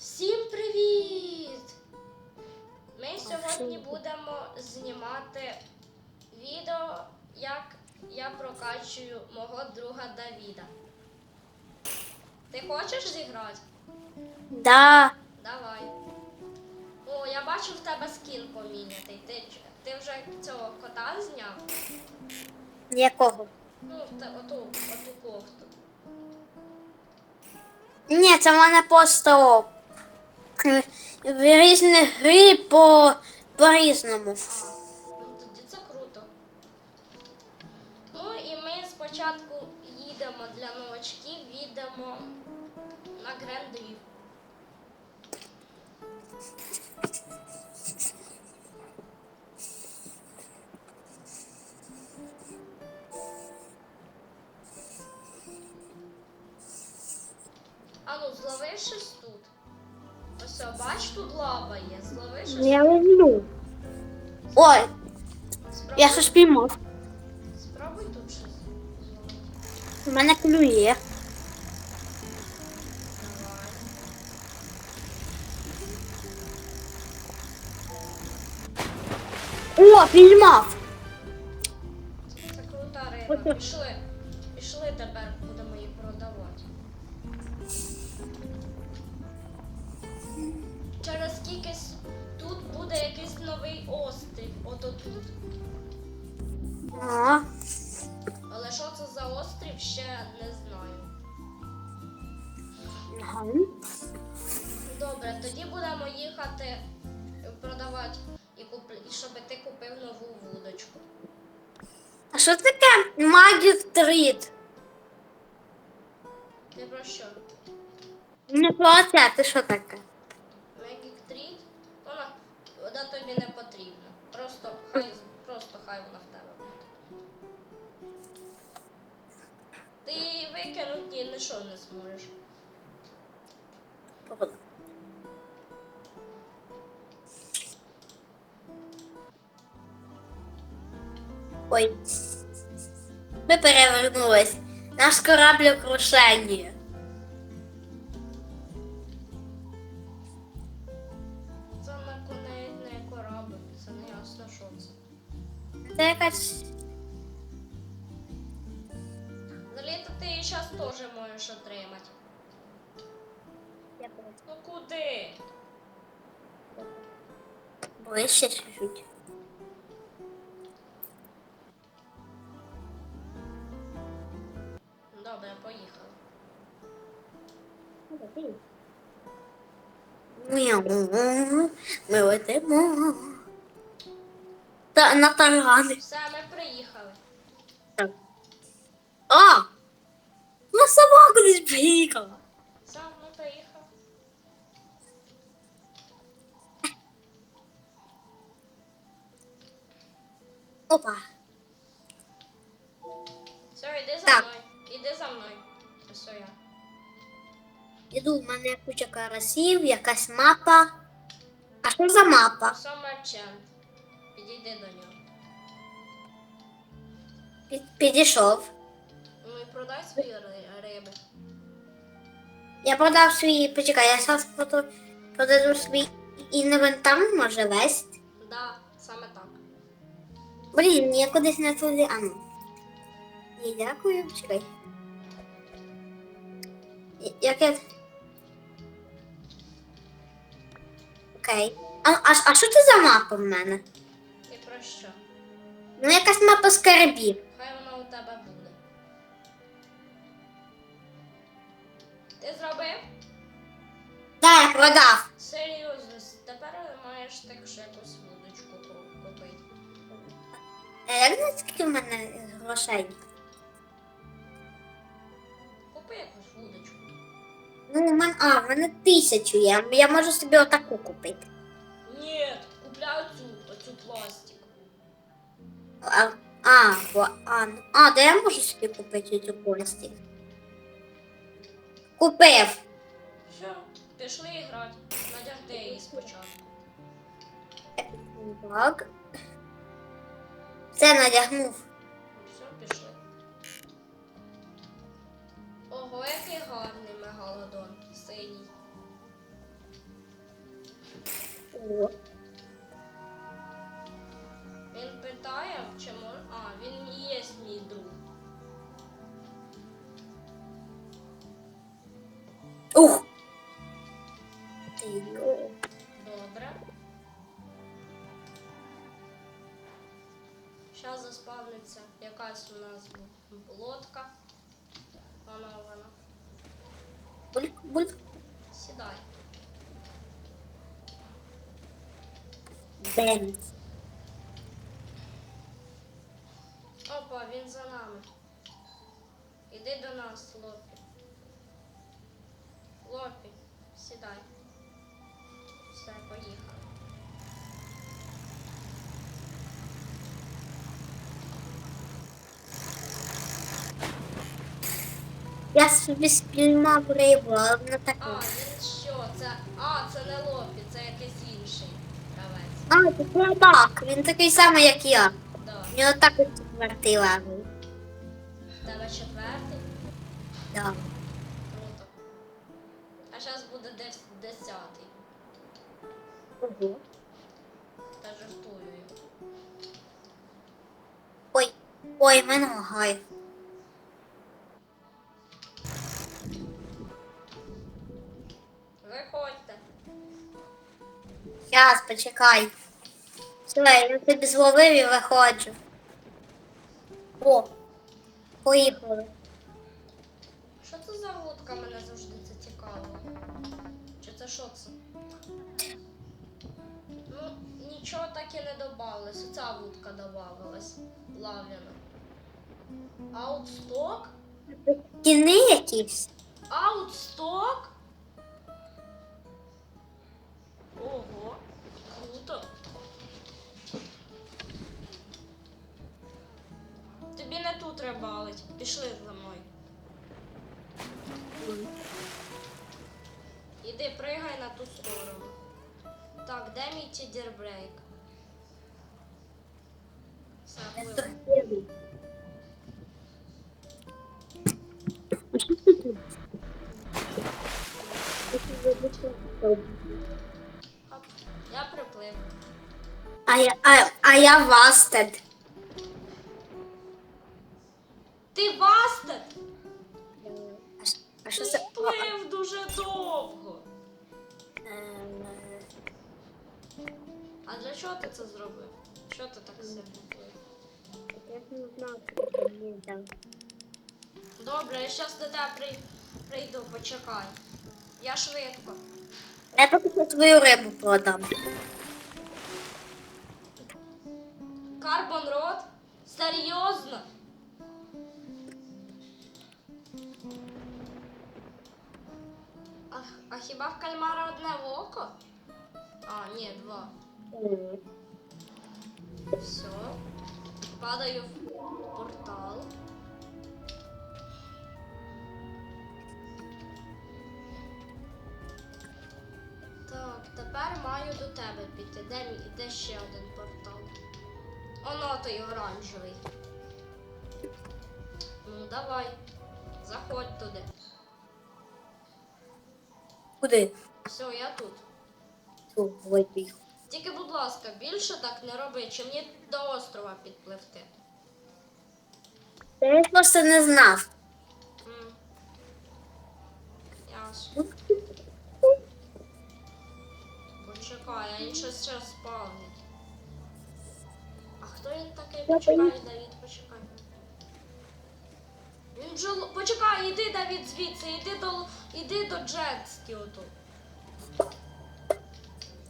Всім привіт! Ми сьогодні будемо знімати відео, як я прокачую мого друга Давіда. Ти хочеш зіграти? Да. Давай. О, я бачу в тебе скін помінятий. Ти, ти вже цього кота зняв? Якого? Ну, та, оту, оту кофту. Ні, це в мене просто в різні гри по, по-різному. Ну, тоді це круто. Ну і ми спочатку їдемо для новачків, їдемо на Грендрів. А ну, злови бач, тут лава є. Злови щось. Я люблю. Ой, Спробуй, я щось піймав. спробуй тут щось зловити. У мене клює. Давай. О, піймав. Це крута риба. Пішли. Пішли тепер, острів. Ото тут. А, Але що це за острів, ще не знаю. ага. Добре, тоді будемо їхати продавати і куп... і щоб ти купив нову вудочку. А що таке Magic Тріт? Ти про що? Не про це, ти що таке? Ми перевернулись. Наш корабль у крушенні. Це коней не корабль, це не ясно, що це. Це якась. Взагалі-то ти її зараз теж можеш отримати. Ну куди? Ближче чуть-чуть. Ми летимо. Та на таргани. Все, ми приїхали. А! На собаку десь приїхала. Ми приїхали. Опа. Іду, в мене куча карасів, якась мапа. А що за мапа? Все мерчант. Підійди до нього. Під- підійшов. Ну і продай свої ри- риби. Я продав свій. Почекай, я зараз проду- продаю свій інвентар, може весь. Да, саме так. Блін, я кудись не туди. А ну. Ні, дякую, чекай. Я- Як я. Окей. А, а, а що це за мапа в мене? І про що? Ну, якась мапа скарбів. Хай вона у тебе буде. Ти зробив? Так, я продав. Серйозно, тепер маєш так ще якусь вудочку купити. А як знати, скільки в мене грошей? Купи якусь вудочку. Ну, у а, в мене тисячу є. Я можу собі отаку купити. Ні, купляй оцю, оцю пластику. А, а, бо- а, ну, а, де я можу собі купити цю пластик? Купив. Все, пішли грати. Надягти її спочатку. Так. Все надягнув. Ого, який гарний мегалодон. Синій. Він питає, чи може. А, він і є мій друг. Ух! Добре. Зараз заспавниться якась у нас лодка. Вона. Бульк, бульк. Сідай. Бен. Опа, він за нами. Іди до нас, Лопі. Лопі, сідай. Все, поїхали. Я собі спіймав рибу, але вона А, він що? Це. А, це не Лопі, це якийсь інший гравець. А, це слабак. Він такий самий, як я. Да. У нього також четвертий левел. Тебе четвертий? Да. Круто. А зараз буде десь десятий. Ого. Та жартую. Ой, ой, мене лагає. Щас, почекай. Все, я тобі зловив і виходжу. О, поїхали. Що це за вудка мене завжди це цікаво? Чи це що це? Ну, нічого так і не додавалось. Оця вудка додавалась. Лавляна. Аутсток? Кіни якісь? Аутсток? Ого, круто. Тобі не тут рибалить. Пішли за мною. Іди, пригай на ту сторону. Так, де мій тідербрейк? Все, А я, а, а я Вастед. Ти бастет? А ш- А що Ти це? плив дуже довго. Ем, А для чого ти це зробив? Що ти так сильно плив? Я не знаю, що це мені дав. Добре, я зараз до тебе при... прийду, почекай. Я швидко. Я поки що твою рибу продам. Карбон рот? Серйозно? А, а хіба в кальмара одне око? А, ні, два. Все. Падаю в портал. Так, тепер маю до тебе піти. Де, де ще один портал? Оно той оранжевий. Ну, давай. Заходь туди. Куди? Все, я тут. Тільки, будь ласка, більше так не роби, чи мені до острова підпливти. Та я просто не знав. М. Ясно. Почекай, а він щось ще спавнить. Хто він такий? Я Почекай. Давід, почекай. Він же... Почекай, іди, Давід, звідси, іди до, іди до джетські ото.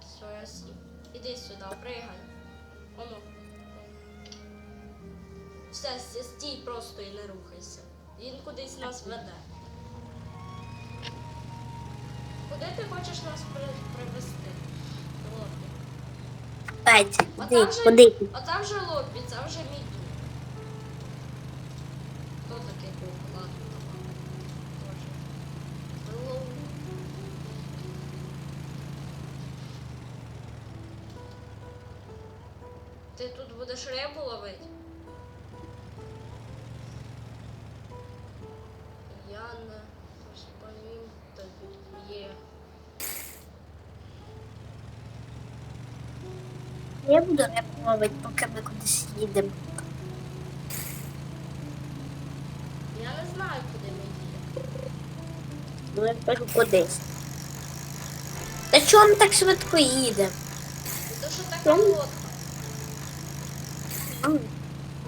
Все, я сів. Іди сюди, пригай. Оно. Все, стій просто і не рухайся. Він кудись нас веде. Куди ти хочеш нас при- привезти? А куди? там же, Куди? а там же лобі, там же мій друг. Хто такий був? Ладно. Hello. Ти тут будеш рибу ловити? Я буду рибу ловити, поки ми кудись їдемо. Я не знаю, куди ми їдемо. Ну, я кажу кудись. Та чого ми так швидко їдемо? І то, що така лодка.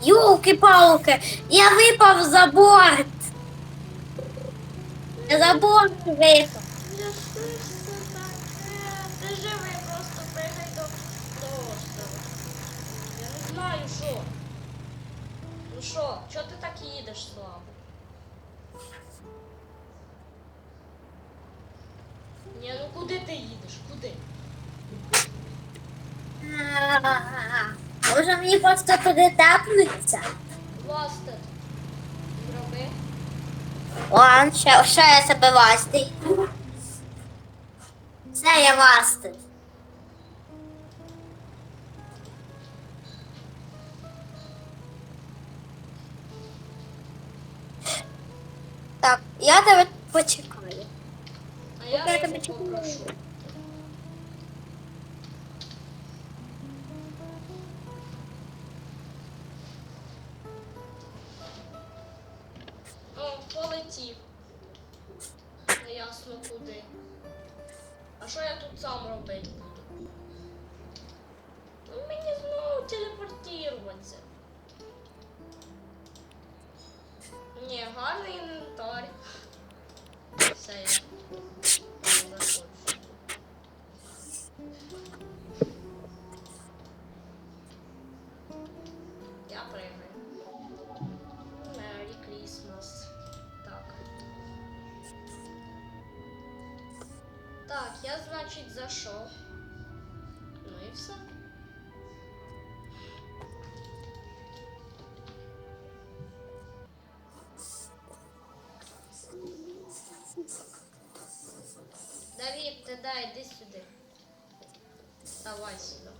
Юлки-палки, я випав за борт. Я за борт випав. Що, чого ти так їдеш слабо? Ні, ну куди ти їдеш? Куди? Може мені просто туди тапнуться? Властед. Зроби. Ладно, ще, ще я себе ластий. Це я ластий. Я тебе почекаю. А я Я тебе чекаю. О, полетів. Неясно куди. А що я тут сам робити Все, я Christmas. Так. Так, я, значить, зайшов. Давид, ти дай, іди сюди. Давай сюди.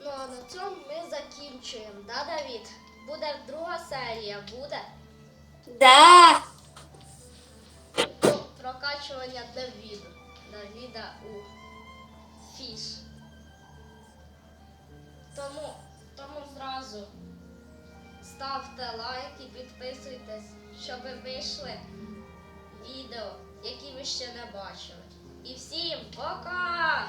Ну, а на цьому ми закінчуємо, да, Давід? Буде друга серія, буде Да. про прокачування Давіда. Давіда у фіш. Тому, тому зразу ставте лайк і підписуйтесь, щоб вийшли відео, які ви ще не бачили. І всім пока!